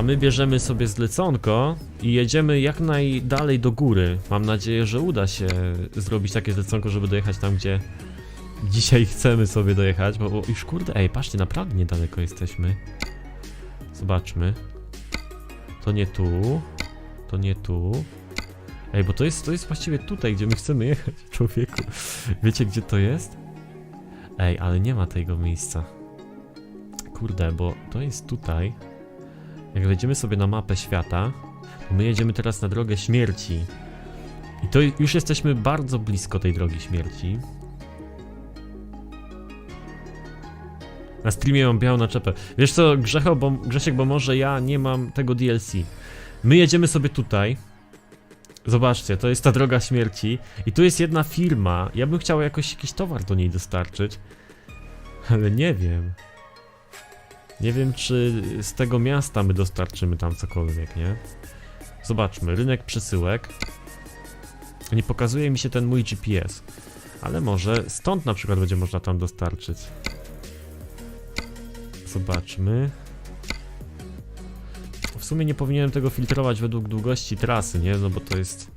A my bierzemy sobie zleconko i jedziemy jak najdalej do góry. Mam nadzieję, że uda się zrobić takie zleconko, żeby dojechać tam, gdzie dzisiaj chcemy sobie dojechać. Bo, już kurde, ej, patrzcie, naprawdę niedaleko jesteśmy. Zobaczmy. To nie tu. To nie tu. Ej, bo to jest, to jest właściwie tutaj, gdzie my chcemy jechać, człowieku. Wiecie, gdzie to jest? Ej, ale nie ma tego miejsca. Kurde, bo to jest tutaj. Jak wejdziemy sobie na mapę świata, my jedziemy teraz na drogę śmierci. I to już jesteśmy bardzo blisko tej drogi śmierci. Na streamie mam białą naczepę. Wiesz co, Grzecho, bo, Grzesiek, bo może ja nie mam tego DLC. My jedziemy sobie tutaj. Zobaczcie, to jest ta droga śmierci. I tu jest jedna firma. Ja bym chciał jakoś jakiś towar do niej dostarczyć. Ale nie wiem. Nie wiem, czy z tego miasta my dostarczymy tam cokolwiek, nie? Zobaczmy, rynek przesyłek. Nie pokazuje mi się ten mój GPS. Ale może stąd na przykład będzie można tam dostarczyć. Zobaczmy. W sumie nie powinienem tego filtrować według długości trasy, nie? No bo to jest...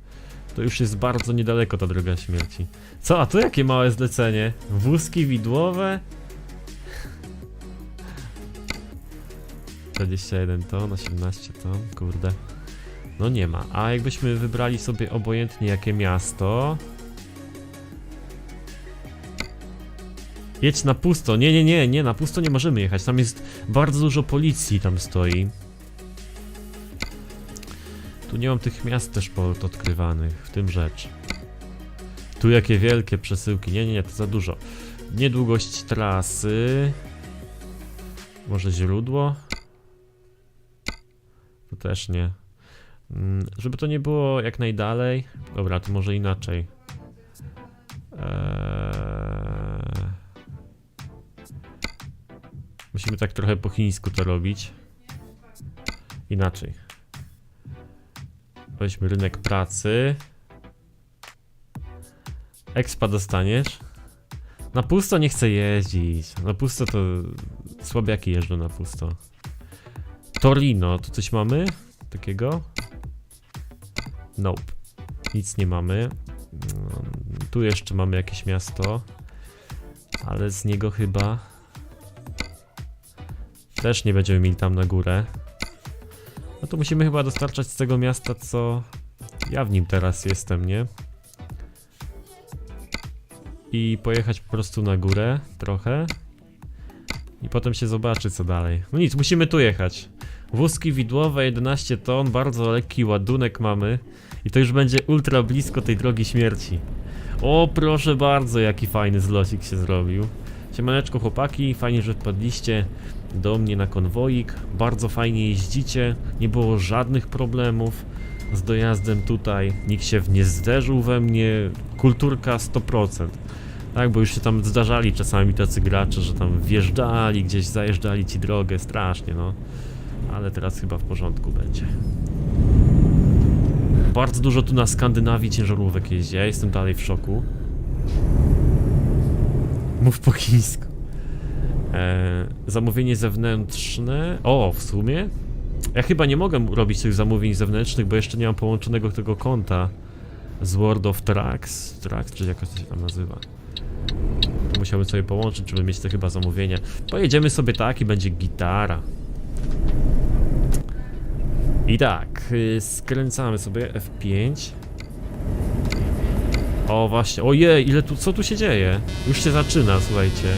To już jest bardzo niedaleko ta droga śmierci. Co? A to jakie małe zlecenie? Wózki widłowe? 21 ton, 18 ton, kurde. No nie ma. A jakbyśmy wybrali sobie obojętnie jakie miasto... Jedź na pusto. Nie, nie, nie, nie, na pusto nie możemy jechać. Tam jest bardzo dużo policji, tam stoi. Tu nie mam tych miast też odkrywanych, w tym rzecz. Tu jakie wielkie przesyłki. Nie, nie, nie, to za dużo. Niedługość trasy. Może źródło? To też nie. Mm, Żeby to nie było jak najdalej. Dobra, to może inaczej. Eee... Musimy tak trochę po chińsku to robić. Inaczej. Weźmy rynek pracy. Expa dostaniesz. Na pusto nie chcę jeździć. Na pusto to słabiaki jeżdżą na pusto. Torino, tu coś mamy? Takiego? Nope. Nic nie mamy. Mm, Tu jeszcze mamy jakieś miasto. Ale z niego chyba... Też nie będziemy mieli tam na górę. No to musimy chyba dostarczać z tego miasta, co ja w nim teraz jestem, nie? I pojechać po prostu na górę trochę. I potem się zobaczy co dalej. No nic, musimy tu jechać. Wózki widłowe 11 ton, bardzo lekki ładunek mamy. I to już będzie ultra blisko tej drogi śmierci. O proszę bardzo, jaki fajny zlocik się zrobił. Siemaneczko chłopaki, fajnie, że wpadliście do mnie na konwoik. Bardzo fajnie jeździcie, nie było żadnych problemów z dojazdem tutaj. Nikt się w- nie zderzył we mnie. Kulturka 100%. Tak, bo już się tam zdarzali czasami tacy gracze, że tam wjeżdżali, gdzieś zajeżdżali ci drogę, strasznie, no. Ale teraz chyba w porządku będzie. Bardzo dużo tu na Skandynawii ciężarówek jeździ, ja jestem dalej w szoku. Mów po chińsku. Eee, zamówienie zewnętrzne. O, w sumie? Ja chyba nie mogę robić tych zamówień zewnętrznych, bo jeszcze nie mam połączonego tego konta z World of Trucks. Trucks, czy jakoś to się tam nazywa. To musiałbym sobie połączyć, żeby mieć te chyba zamówienia. Pojedziemy sobie tak i będzie gitara. I tak, y, skręcamy sobie F5. O właśnie, ojej, ile tu, co tu się dzieje? Już się zaczyna, słuchajcie.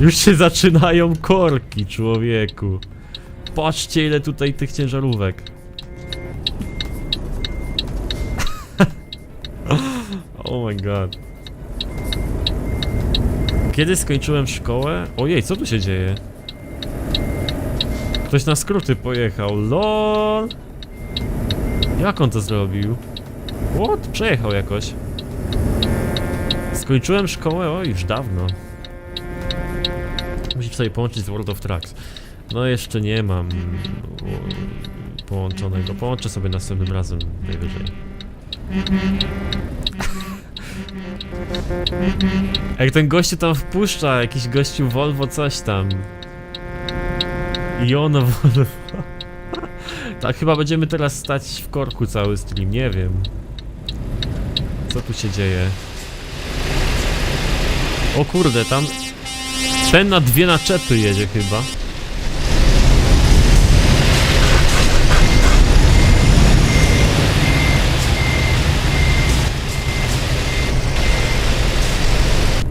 Już się zaczynają korki, człowieku. Patrzcie, ile tutaj tych ciężarówek. oh my god. Kiedy skończyłem szkołę? Ojej, co tu się dzieje? Ktoś na skróty pojechał. LOL! Jak on to zrobił? What? Przejechał jakoś. Skończyłem szkołę, o już dawno. Musisz sobie połączyć z World of Trucks. No jeszcze nie mam połączonego. Połączę sobie następnym razem najwyżej. Jak ten gościu tam wpuszcza, jakiś gościu Volvo coś tam. Ono Volvo. Tak, chyba będziemy teraz stać w korku cały stream, nie wiem. Co tu się dzieje? O kurde, tam... Ten na dwie naczepy jedzie chyba.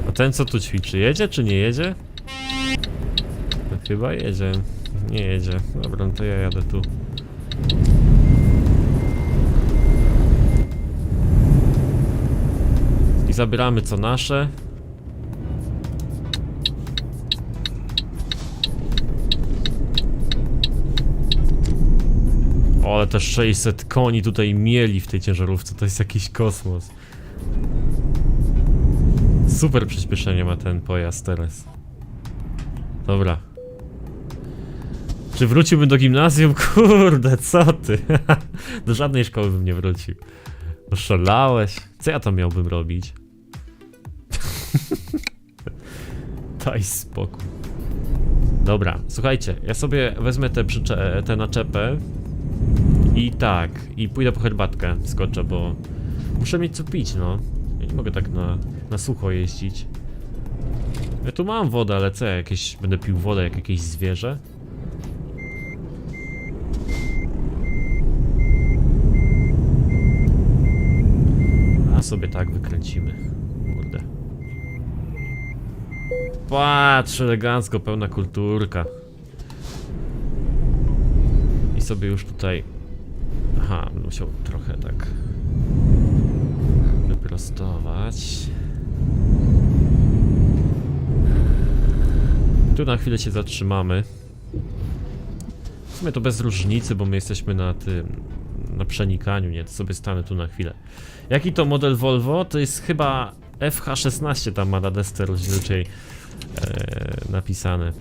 A ten co tu ćwiczy? Jedzie czy nie jedzie? Chyba jedzie. Nie jedzie. Dobra, no to ja jadę tu. I zabieramy co nasze. O, ale te 600 koni tutaj mieli w tej ciężarówce, to jest jakiś kosmos. Super przyspieszenie ma ten pojazd teraz. Dobra. Czy wróciłbym do gimnazjum? Kurde, co ty? do żadnej szkoły bym nie wrócił. Oszalałeś. Co ja tam miałbym robić? Daj spokój. Dobra, słuchajcie, ja sobie wezmę tę tę naczepę i tak, i pójdę po herbatkę, skoczę, bo muszę mieć co pić, no. Ja nie mogę tak na, na sucho jeździć. Ja tu mam wodę, ale co, ja jakieś, będę pił wodę jak jakieś zwierzę? Sobie tak wykręcimy. Kurde. Patrz, elegancko, pełna kulturka. I sobie już tutaj... Aha, będę musiał trochę tak... Wyprostować. Tu na chwilę się zatrzymamy. W sumie to bez różnicy, bo my jesteśmy na tym... Na przenikaniu, nie? To sobie stanę tu na chwilę. Jaki to model Volvo? To jest chyba FH16 tam ma na desce rozdzielczej e, napisane.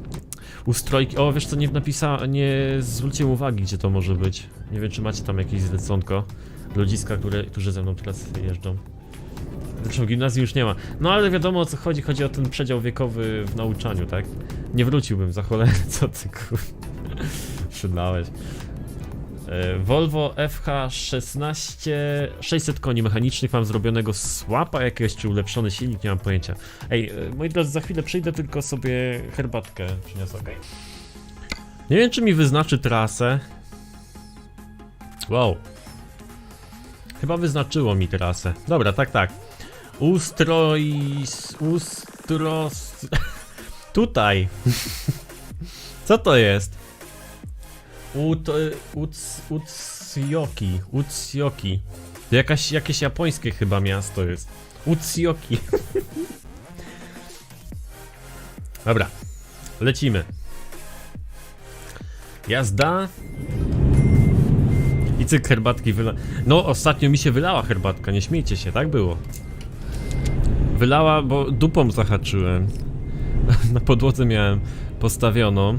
Ustrojki. O, wiesz co, nie napisa, nie zwróciłem uwagi, gdzie to może być. Nie wiem, czy macie tam jakieś zleconko. Ludziska, które, którzy ze mną teraz jeżdżą. Zresztą gimnazjum już nie ma. No ale wiadomo o co chodzi. Chodzi o ten przedział wiekowy w nauczaniu, tak? Nie wróciłbym za cholerę, co ty kur... Przydałeś. E, Volvo FH16 600 koni mechanicznych mam zrobionego słapa jakiegoś czy ulepszony silnik, nie mam pojęcia. Ej, e, moi drodzy, za chwilę przyjdę tylko sobie herbatkę przyniosę, okej? Nie wiem czy mi wyznaczy trasę. Wow. Chyba wyznaczyło mi trasę. Dobra, tak, tak. Ustroj... Ustros... Tutaj. Co to jest? Ut, Ucjoki. To jakaś, jakieś japońskie chyba miasto jest. Ucjoki. Dobra, lecimy. Jazda. I cyk herbatki wyla... No, ostatnio mi się wylała herbatka, nie śmiejcie się, tak było. Wylała, bo dupą zahaczyłem. Na podłodze miałem postawioną.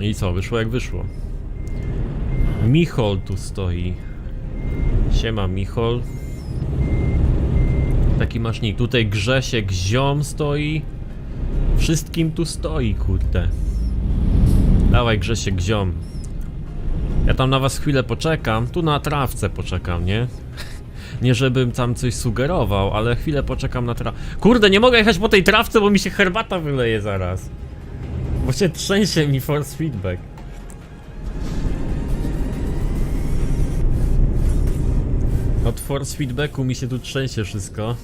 I co, wyszło jak wyszło. Michol tu stoi. Siema Michol. Taki masz nick. Tutaj Grzesiek Ziom stoi. Wszystkim tu stoi, kurde. Dawaj Grzesiek Ziom. Ja tam na was chwilę poczekam. Tu na trawce poczekam, nie? Nie żebym tam coś sugerował, ale chwilę poczekam na tra... Kurde, nie mogę jechać po tej trawce, bo mi się herbata wyleje zaraz. Bo się trzęsie mi force feedback. Od force feedbacku mi się tu trzęsie wszystko.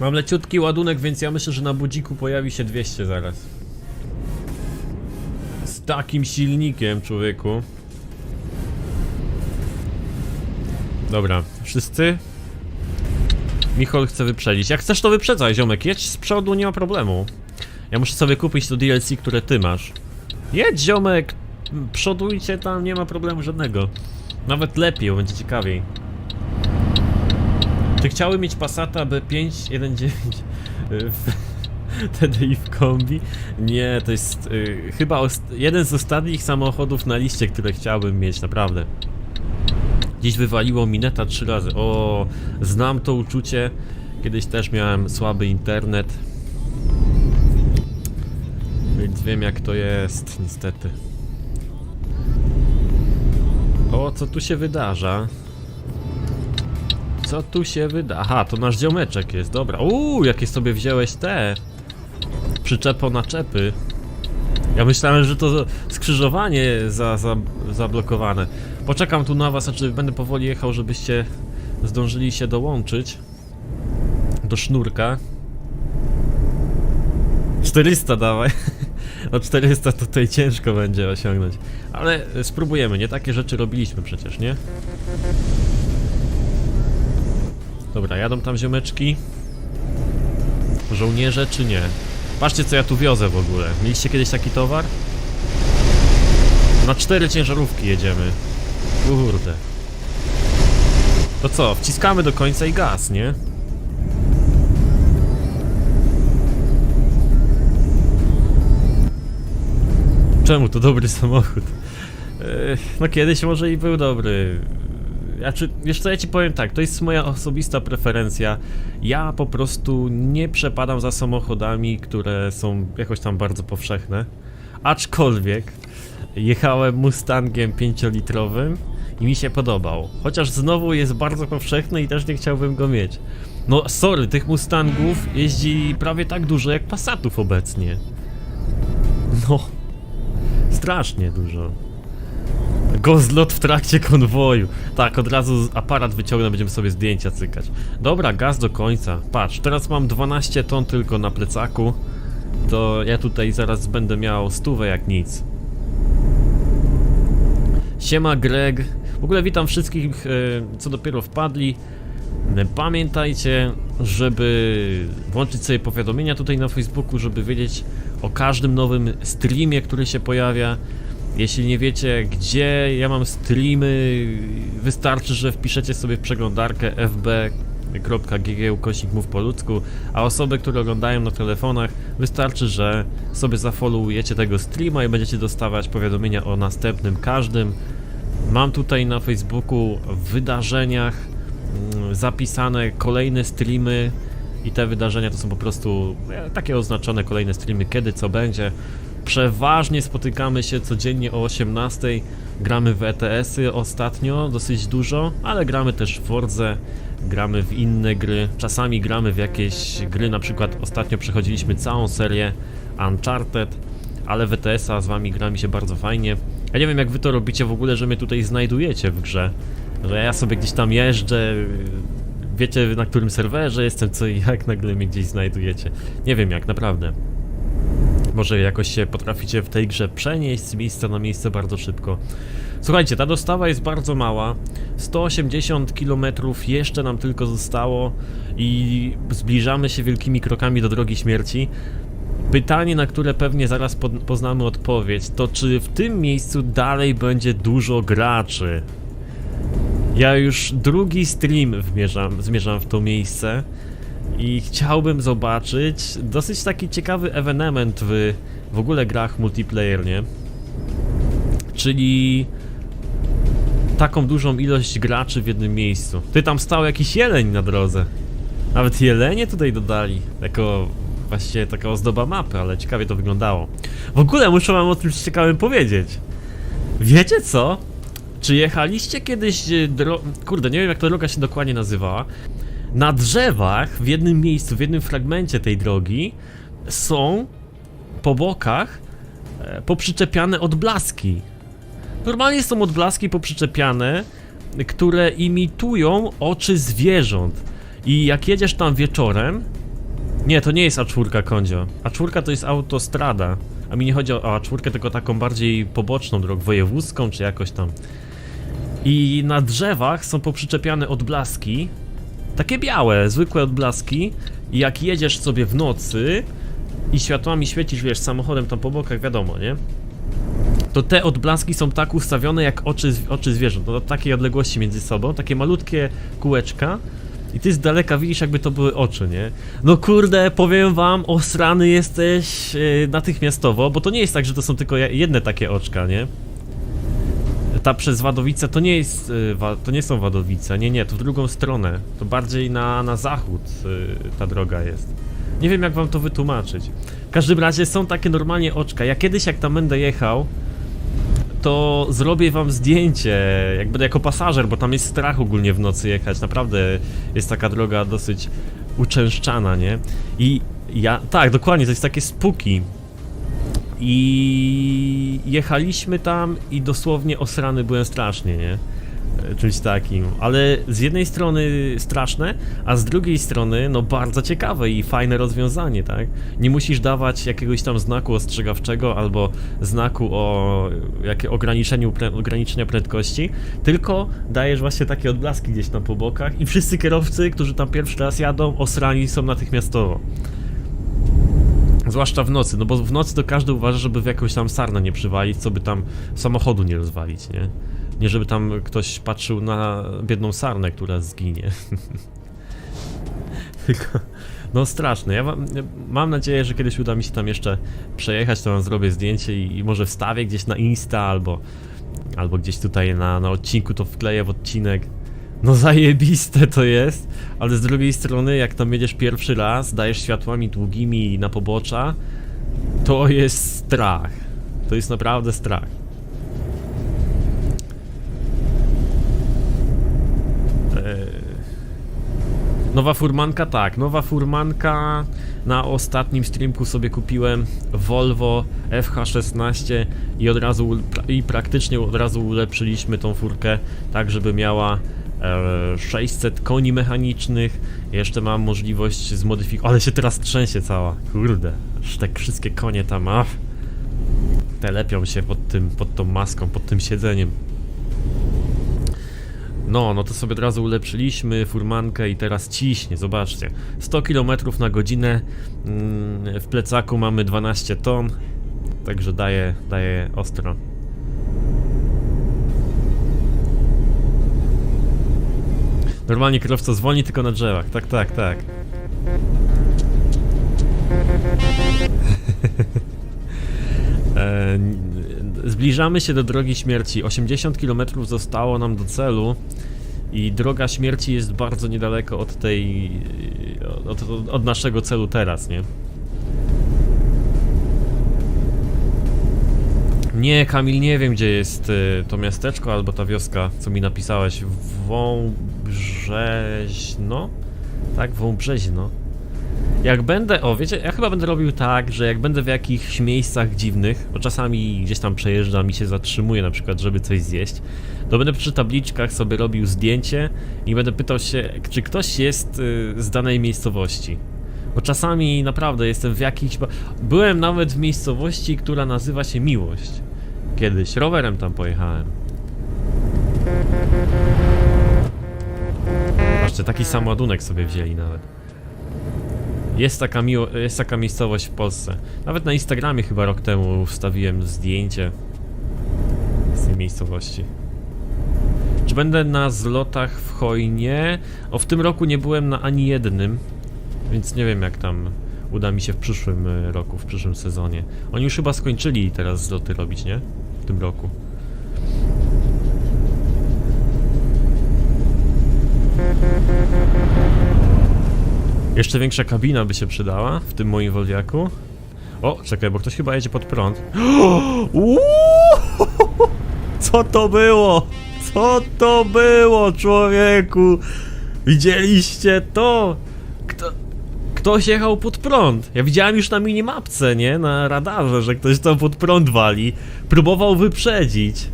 Mam leciutki ładunek, więc ja myślę, że na budziku pojawi się 200 zaraz. Z takim silnikiem, człowieku. Dobra, wszyscy? Michol chce wyprzedzić. Jak chcesz to wyprzedzaj, ziomek. Jedź z przodu, nie ma problemu. Ja muszę sobie kupić to DLC, które ty masz. Jedź, ziomek! Przodujcie tam, nie ma problemu żadnego. Nawet lepiej, będzie ciekawiej. Czy chciały mieć Passata B519 w TDI w kombi? Nie, to jest y, chyba jeden z ostatnich samochodów na liście, które chciałbym mieć, naprawdę. Dziś wywaliło mi neta trzy razy. O, znam to uczucie. Kiedyś też miałem słaby internet. Więc wiem jak to jest, niestety. O, co tu się wydarza? Co tu się wyda? Aha, to nasz ziomeczek jest, dobra. Uuu, jakie sobie wziąłeś te przyczepo naczepy. Ja myślałem, że to skrzyżowanie za, za, zablokowane. Poczekam tu na was, znaczy będę powoli jechał, żebyście zdążyli się dołączyć do sznurka. 400 dawaj. No 400 tutaj ciężko będzie osiągnąć. Ale spróbujemy, nie takie rzeczy robiliśmy przecież, nie? Dobra, jadą tam ziomeczki. Żołnierze czy nie? Patrzcie co ja tu wiozę w ogóle. Mieliście kiedyś taki towar? Na cztery ciężarówki jedziemy. Kurde. To co, wciskamy do końca i gaz, nie? Czemu to dobry samochód? No kiedyś może i był dobry. Znaczy, wiesz co, ja ci powiem tak, to jest moja osobista preferencja. Ja po prostu nie przepadam za samochodami, które są jakoś tam bardzo powszechne. Aczkolwiek jechałem Mustangiem 5-litrowym i mi się podobał. Chociaż znowu jest bardzo powszechny i też nie chciałbym go mieć. No sorry, tych Mustangów jeździ prawie tak dużo jak Passatów obecnie. No, strasznie dużo. Gozlot w trakcie konwoju. Tak, od razu aparat wyciągnę, będziemy sobie zdjęcia cykać. Dobra, gaz do końca. Patrz, teraz mam 12 ton tylko na plecaku. To ja tutaj zaraz będę miał stówę jak nic. Siema Greg. W ogóle witam wszystkich, e, co dopiero wpadli. E, Pamiętajcie, żeby włączyć sobie powiadomienia tutaj na Facebooku, żeby wiedzieć o każdym nowym streamie, który się pojawia. Jeśli nie wiecie, gdzie ja mam streamy, wystarczy, że wpiszecie sobie w przeglądarkę fb.gg ukośnik mów po ludzku, a osoby, które oglądają na telefonach, wystarczy, że sobie zafollowujecie tego streama i będziecie dostawać powiadomienia o następnym każdym. Mam tutaj na Facebooku w wydarzeniach mm, zapisane kolejne streamy i te wydarzenia to są po prostu e, takie oznaczone kolejne streamy, kiedy co będzie. Przeważnie spotykamy się codziennie o 18. Gramy w ETS-y ostatnio, dosyć dużo, ale gramy też w Forze, gramy w inne gry. Czasami gramy w jakieś gry, na przykład ostatnio przechodziliśmy całą serię Uncharted, ale w ETS-a z wami gra mi się bardzo fajnie. Ja nie wiem jak wy to robicie w ogóle, że mnie tutaj znajdujecie w grze. Że ja sobie gdzieś tam jeżdżę, wiecie na którym serwerze jestem, co i jak nagle mnie gdzieś znajdujecie. Nie wiem jak, naprawdę. Może jakoś się potraficie w tej grze przenieść z miejsca na miejsce bardzo szybko. Słuchajcie, ta dostawa jest bardzo mała. 180 km jeszcze nam tylko zostało i zbliżamy się wielkimi krokami do drogi śmierci. Pytanie, na które pewnie zaraz poznamy odpowiedź, to czy w tym miejscu dalej będzie dużo graczy? Ja już drugi stream wmierzam, zmierzam w to miejsce i chciałbym zobaczyć dosyć taki ciekawy ewenement w w ogóle grach multiplayer, nie? Czyli taką dużą ilość graczy w jednym miejscu. Ty tam stał jakiś jeleń na drodze. Nawet jelenie tutaj dodali. Jako właściwie taka ozdoba mapy, ale ciekawie to wyglądało. W ogóle muszę wam o tym ciekawym powiedzieć. Wiecie co? Czy jechaliście kiedyś e, dro... Kurde, nie wiem jak ta droga się dokładnie nazywała. Na drzewach w jednym miejscu, w jednym fragmencie tej drogi są po bokach e, poprzyczepiane odblaski. Normalnie są odblaski poprzyczepiane, które imitują oczy zwierząt. I jak jedziesz tam wieczorem. Nie, to nie jest A4 Kondzio. A4 to jest autostrada. A mi nie chodzi o A4, tylko taką bardziej poboczną drogą, wojewódzką czy jakoś tam. I na drzewach są poprzyczepiane odblaski. Takie białe, zwykłe odblaski. I jak jedziesz sobie w nocy i światłami świecisz, wiesz, samochodem tam po bokach, wiadomo, nie? To te odblaski są tak ustawione jak oczy, oczy zwierząt. No, do takiej odległości między sobą, takie malutkie kółeczka. I ty z daleka widzisz, jakby to były oczy, nie? No kurde, powiem wam, osrany jesteś yy, natychmiastowo, bo to nie jest tak, że to są tylko je- jedne takie oczka, nie? Ta przez Wadowice to nie jest, y, to nie są Wadowice, nie, nie, to w drugą stronę. To bardziej na, na zachód y, ta droga jest. Nie wiem jak wam to wytłumaczyć. W każdym razie są takie normalnie oczka. Ja kiedyś jak tam będę jechał, to zrobię wam zdjęcie, jak będę jako pasażer, bo tam jest strach ogólnie w nocy jechać. Naprawdę jest taka droga dosyć uczęszczana, nie? I ja, tak, dokładnie, to jest takie spuki. I jechaliśmy tam i dosłownie osrany byłem strasznie, nie? E, Czymś takim, ale z jednej strony straszne, a z drugiej strony no bardzo ciekawe i fajne rozwiązanie, tak? Nie musisz dawać jakiegoś tam znaku ostrzegawczego albo znaku o jakie ograniczeniu ograniczenia prędkości, tylko dajesz właśnie takie odblaski gdzieś tam po bokach i wszyscy kierowcy, którzy tam pierwszy raz jadą, osrani są natychmiastowo. Zwłaszcza w nocy, no bo w nocy to każdy uważa, żeby w jakąś tam sarnę nie przywalić, co by tam samochodu nie rozwalić, nie? Nie żeby tam ktoś patrzył na biedną sarnę, która zginie. Tylko, no straszne. Ja mam nadzieję, że kiedyś uda mi się tam jeszcze przejechać, to wam zrobię zdjęcie i, i może wstawię gdzieś na Insta albo, albo gdzieś tutaj na, na odcinku to wkleję w odcinek. No zajebiste to jest, ale z drugiej strony jak tam jedziesz pierwszy raz, dajesz światłami długimi na pobocza, to jest strach. To jest naprawdę strach. Eee, Nowa furmanka, tak, nowa furmanka. Na ostatnim streamku sobie kupiłem Volvo FH16 i od razu i praktycznie od razu ulepszyliśmy tą furkę tak, żeby miała e, 600 koni mechanicznych. Jeszcze mam możliwość zmodyfikować. Ale się teraz trzęsie cała. Kurde, aż tak wszystkie konie tam, a telepią się pod tym, pod tą maską, pod tym siedzeniem. No, no to sobie od razu ulepszyliśmy furmankę i teraz ciśnie, zobaczcie. 100 km na godzinę, mm, w plecaku mamy 12 ton, także daje, daje ostro. Normalnie kierowca zwolni tylko na drzewach, tak, tak, tak. E, Zbliżamy się do drogi śmierci. 80 km zostało nam do celu. I droga śmierci jest bardzo niedaleko od tej. od, od naszego celu teraz, nie? Nie, Kamil, nie wiem gdzie jest y, to miasteczko albo ta wioska, co mi napisałeś. Wąbrzeźno? Tak, Wąbrzeźno. Jak będę, o wiecie, ja chyba będę robił tak, że jak będę w jakichś miejscach dziwnych, bo czasami gdzieś tam przejeżdżam i się zatrzymuję na przykład, żeby coś zjeść, to będę przy tabliczkach sobie robił zdjęcie i będę pytał się, czy ktoś jest y, z danej miejscowości. Bo czasami naprawdę jestem w jakichś... Byłem nawet w miejscowości, która nazywa się Miłość. Kiedyś, rowerem tam pojechałem. Patrzcie, taki sam ładunek sobie wzięli nawet. Jest taka, miło, jest taka miejscowość w Polsce. Nawet na Instagramie chyba rok temu wstawiłem zdjęcie z tej miejscowości. Czy będę na zlotach w Hojnie? O, w tym roku nie byłem na ani jednym, więc nie wiem jak tam uda mi się w przyszłym y, roku, w przyszłym sezonie. Oni już chyba skończyli teraz zloty robić, nie? Tym roku. Jeszcze większa kabina by się przydała w tym moim Volviaku. O, czekaj, bo ktoś chyba jedzie pod prąd. Co to było? Co to było, człowieku? Widzieliście to? Kto, ktoś jechał pod prąd. Ja widziałem już na minimapce, nie? Na radarze, że ktoś tam pod prąd wali. Próbował wyprzedzić.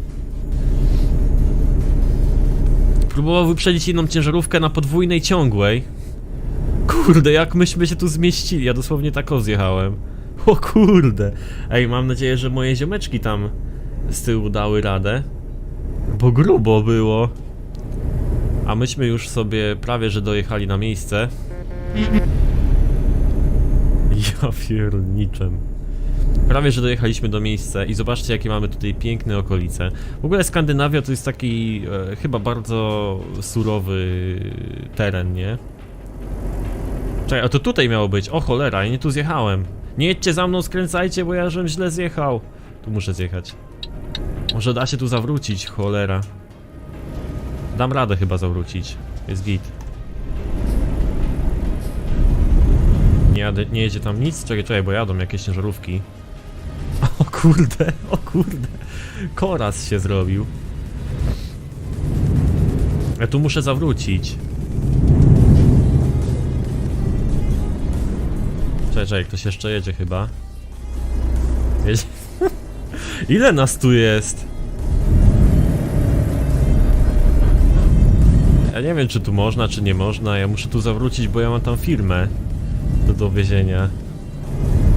Próbował wyprzedzić inną ciężarówkę na podwójnej ciągłej. Kurde, jak myśmy się tu zmieścili. Ja dosłownie tak zjechałem. O kurde. Ej, mam nadzieję, że moje ziomeczki tam z tyłu dały radę. Bo grubo było. A myśmy już sobie prawie, że dojechali na miejsce. Ja pierniczem. Prawie, że dojechaliśmy do miejsca i zobaczcie, jakie mamy tutaj piękne okolice. W ogóle Skandynawia to jest taki e, chyba bardzo surowy teren, nie? Czekaj, a to tutaj miało być. O cholera, ja nie tu zjechałem. Nie jedźcie za mną, skręcajcie, bo ja żem źle zjechał. Tu muszę zjechać. Może da się tu zawrócić, cholera. Dam radę chyba zawrócić. Jest git. Jadę, nie jedzie tam nic? Czekaj, czekaj, bo jadą jakieś ciężarówki. O kurde, o kurde. Koraz się zrobił. Ja tu muszę zawrócić. Czekaj, czekaj, ktoś jeszcze jedzie chyba. Jedzie. Ile nas tu jest? Ja nie wiem, czy tu można, czy nie można. Ja muszę tu zawrócić, bo ja mam tam firmę do dowiezienia.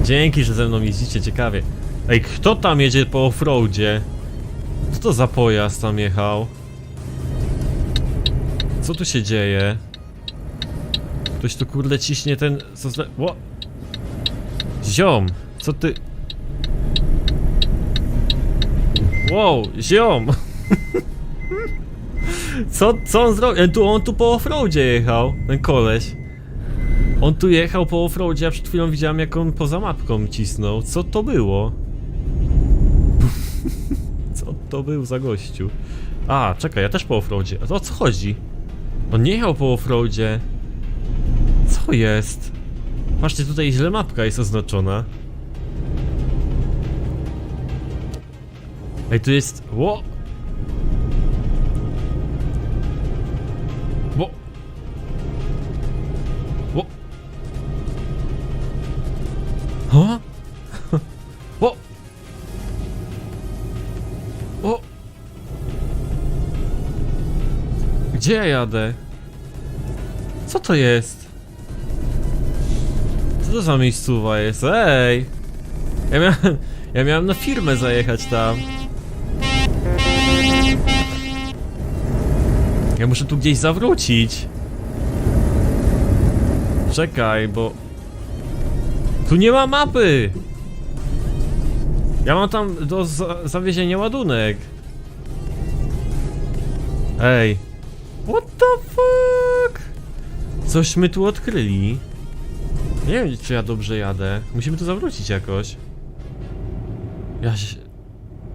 Dzięki, że ze mną jeździcie, ciekawie. Ej, kto tam jedzie po offroadzie? Co to za pojazd tam jechał? Co tu się dzieje? Ktoś tu kurde ciśnie ten... Co zle... Ło! Ziom! Co ty... Wow, ziom! Co, co on zrobił? Tu, on tu po offroadzie jechał, ten koleś. On tu jechał po offroadzie, a przed chwilą widziałem jak on poza mapką cisnął. Co to było? Co to był za gościu? A, czekaj, ja też po offroadzie. A to o co chodzi? On nie jechał po offroadzie. Co jest? Patrzcie, tutaj źle mapka jest oznaczona. Ej, tu jest... Ło! Gdzie ja jadę? Co to jest? Co to za miejscowa jest? Ej! Ja miałem, ja miałem na firmę zajechać tam. Ja muszę tu gdzieś zawrócić. Czekaj, bo... Tu nie ma mapy! Ja mam tam do za zawiezienia ładunek. Ej. Coś my tu odkryli. Nie wiem, czy ja dobrze jadę. Musimy tu zawrócić jakoś. Ja się...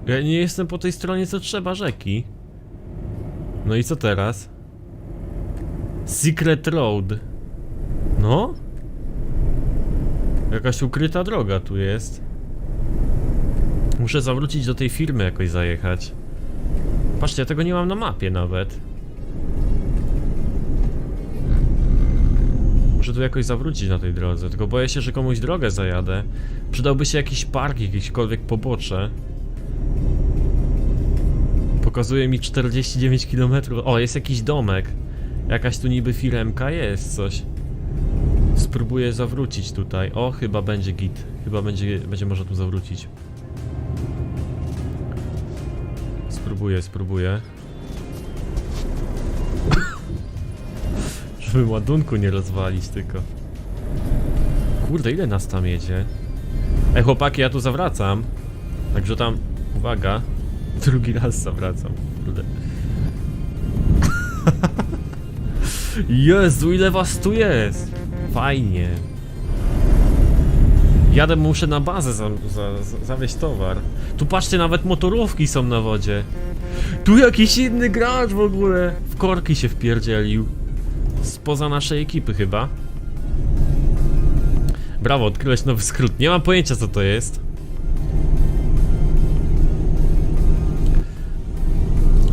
Ja nie jestem po tej stronie, co trzeba rzeki. No i co teraz? Secret Road. No? Jakaś ukryta droga tu jest. Muszę zawrócić do tej firmy jakoś zajechać. Patrzcie, ja tego nie mam na mapie nawet. Muszę tu jakoś zawrócić na tej drodze, tylko boję się, że komuś drogę zajadę. Przydałby się jakiś park, jakiekolwiek pobocze. Pokazuje mi 49 km. O, jest jakiś domek. Jakaś tu niby firemka jest coś. Spróbuję zawrócić tutaj. O, chyba będzie git. Chyba będzie, będzie można tu zawrócić. Spróbuję, spróbuję. Żeby ładunku nie rozwalić tylko. Kurde, ile nas tam jedzie? Ej, chłopaki, ja tu zawracam. Także tam, uwaga. Drugi raz zawracam. Kurde. Jezu, ile was tu jest! Fajnie. Jadę, muszę na bazę za, za, za, zawieźć towar. Tu patrzcie, nawet motorówki są na wodzie. Tu jakiś inny gracz w ogóle. W korki się wpierdzielił. Spoza naszej ekipy chyba. Brawo, odkryłeś nowy skrót. Nie mam pojęcia co to jest.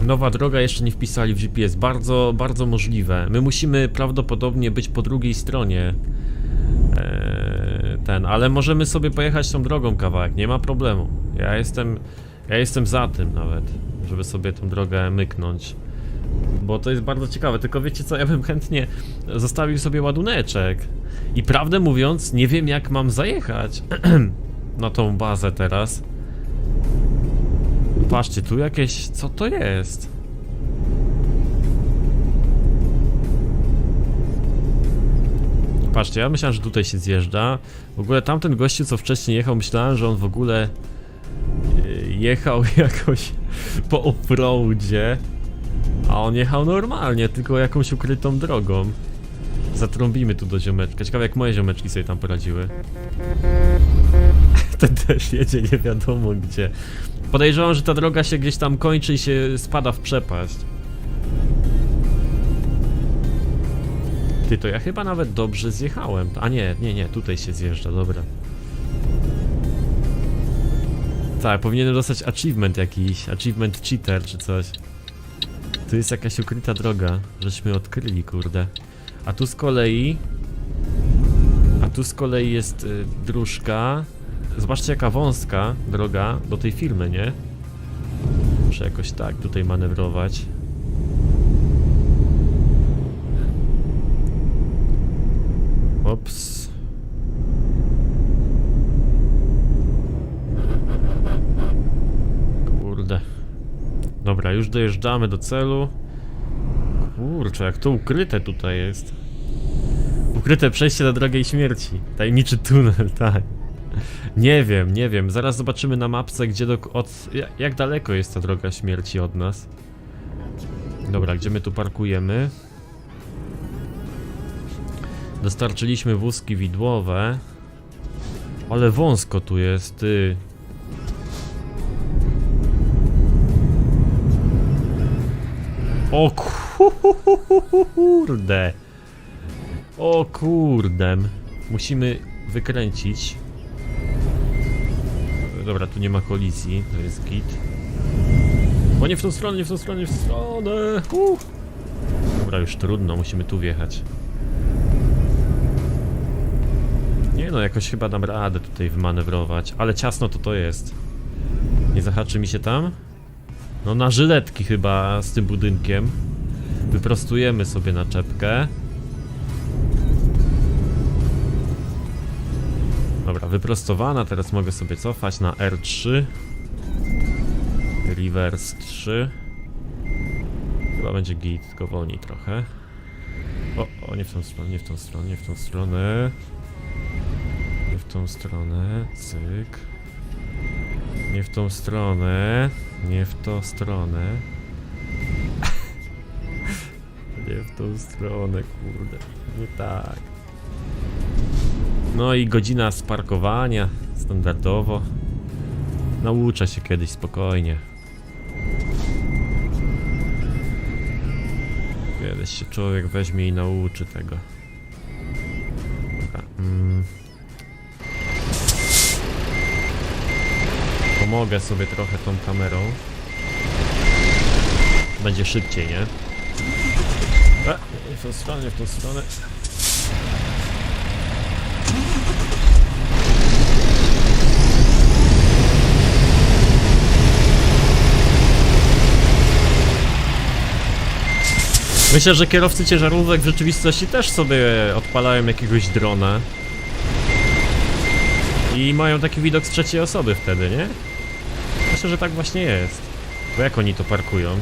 Nowa droga jeszcze nie wpisali w GPS. Bardzo, bardzo możliwe. My musimy prawdopodobnie być po drugiej stronie. Eee, ten, ale możemy sobie pojechać tą drogą kawałek, nie ma problemu. Ja jestem, ja jestem za tym nawet, żeby sobie tą drogę myknąć. Bo to jest bardzo ciekawe, tylko wiecie co, ja bym chętnie zostawił sobie ładuneczek. I prawdę mówiąc, nie wiem jak mam zajechać na tą bazę teraz. Patrzcie, tu jakieś... co to jest? Patrzcie, ja myślałem, że tutaj się zjeżdża. W ogóle tamten gościu, co wcześniej jechał, myślałem, że on w ogóle yy, jechał jakoś po offroadzie. A on jechał normalnie, tylko jakąś ukrytą drogą. Zatrąbimy tu do ziomeczka. Ciekawe jak moje ziomeczki sobie tam poradziły. Ten też jedzie nie wiadomo gdzie. Podejrzewam, że ta droga się gdzieś tam kończy i się spada w przepaść. Ty, to ja chyba nawet dobrze zjechałem. A nie, nie, nie, tutaj się zjeżdża, dobra. Tak, powinienem dostać achievement jakiś, achievement cheater czy coś. Tu jest jakaś ukryta droga, żeśmy odkryli, kurde. A tu z kolei... A tu z kolei jest y, dróżka. Zobaczcie jaka wąska droga do tej firmy, nie? Muszę jakoś tak tutaj manewrować. Ops. Kurde. Dobra, już dojeżdżamy do celu. Kurczę, jak to ukryte tutaj jest. Ukryte przejście do drogiej śmierci. Tajemniczy tunel, tak. Nie wiem, nie wiem. Zaraz zobaczymy na mapce, gdzie do, od, ja- jak daleko jest ta droga śmierci od nas. Dobra, gdzie my tu parkujemy? Dostarczyliśmy wózki widłowe. Ale wąsko tu jest, ty. O kurde. O kurde. Musimy wykręcić. Dobra, tu nie ma kolizji, to jest git. O nie w tą stronę, nie w tą stronę, nie w stronę. Uh. Dobra, już trudno, musimy tu wjechać. Nie no, jakoś chyba dam radę tutaj wymanewrować, ale ciasno to to jest. Nie zahaczy mi się tam? No na żyletki chyba z tym budynkiem. Wyprostujemy sobie naczepkę. Dobra, wyprostowana, teraz mogę sobie cofać na R3. Reverse 3. Chyba będzie git, tylko wolniej trochę. O, o, nie w tą stronę, nie w tą stronę, nie w tą stronę. Nie w tą stronę, cyk. Nie w tą stronę, nie w tą stronę. nie w tą stronę, kurde. Nie tak. No i godzina sparkowania, standardowo. Nauczę się kiedyś spokojnie. Kiedyś się człowiek weźmie i nauczy tego. Pomogę sobie trochę tą kamerą. Będzie szybciej, nie? Nie w tą stronę, w tą stronę. Myślę, że kierowcy ciężarówek w rzeczywistości też sobie odpalają jakiegoś drona. I mają taki widok z trzeciej osoby wtedy, nie? Myślę, że tak właśnie jest. Bo jak oni to parkują?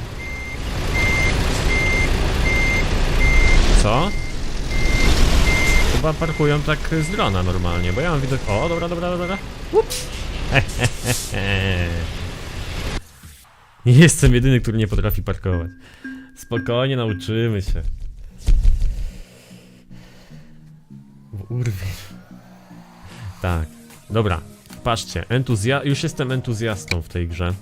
Co? Chyba parkują tak z drona normalnie, bo ja mam widok... O, dobra, dobra, dobra. Ups. Jestem jedyny, który nie potrafi parkować. Spokojnie, nauczymy się. Urwie. Tak. Dobra. Patrzcie, entuzja... już jestem entuzjastą w tej grze.